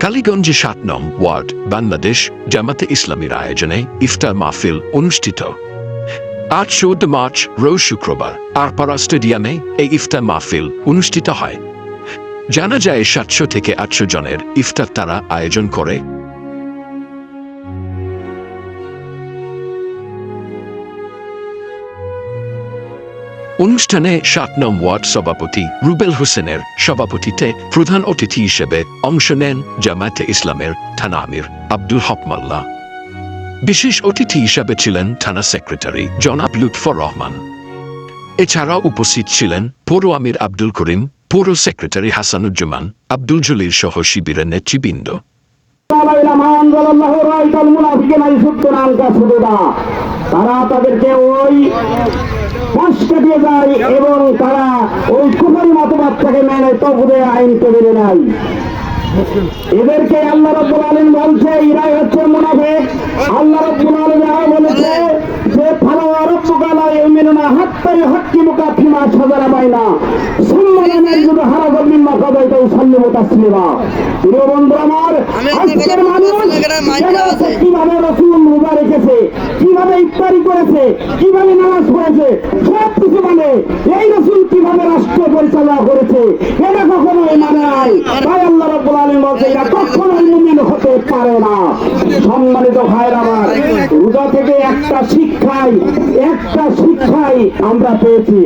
কালীগঞ্জে সাত নং ওয়ার্ড, বাংলাদেশ জামাতে ইসলামীর আয়োজনে ইফতার মাহফিল অনুষ্ঠিত। আজ চৌদ্দ মার্চ, রোজ শুক্রবার আরপাড়া স্টেডিয়ামে এই ইফতার মাহফিল অনুষ্ঠিত হয়। জানা যায়, সাতশো থেকে আটশো জনের ইফতার তারা আয়োজন করে। অনুষ্ঠানে সাত নং ওয়ার্ড সভাপতি রুবেল হোসেনের সভাপতিতে প্রধান অতিথি হিসেবে অংশ নেন জামায়াতে ইসলামের থানা আমির আব্দুল হক মাল্লা। বিশেষ অতিথি হিসাবে ছিলেন থানা সেক্রেটারি জনাব লুৎফর রহমান। এছাড়াও উপস্থিত ছিলেন পৌর আমির আব্দুল করিম, পৌর সেক্রেটারি হাসানুজ্জামান, আব্দুল জলির সহ শিবিরের নেতৃবৃন্দ। তারা তাদেরকে ওই দিয়ে যায় এবং তারা ওই কুমারী মতবাদটাকে মেনে তবুদে আইনকে মেনে নেয় এদেরকে আল্লাহ রব্বুল আলামিন বলছে এরাই হচ্ছে মুনাফিক। আল্লাহ রব্বুল আলামিন আরও বলেছে যে ফালা রব্বুকা লা ইউমিনুনা হাত্তা ইউহাক্কিমুকা ফিমা শাজারা বাইনা। সুম্মা লা ইয়াজিদু হারাজাম মিম্মা কাদাইতা ইউসাল্লিমু তাসলিমা। প্রিয় বন্ধু আমার আজকের মানুষ কীভাবে রাসূল ইফতারি করেছে, কীভাবে নামাজ পড়েছে, সব কিছু মানে এই রসুল কীভাবে রাষ্ট্র পরিচালনা করেছে, এটা কখনোই মানে নাই। তাই আল্লাহ রব্বুল আলম বলছে এটা কখনোই মুমিন হতে পারে না। সম্মানিত ভাইয়ের আমার, রোজা থেকে একটা শিক্ষাই একটা শিক্ষাই আমরা পেয়েছি।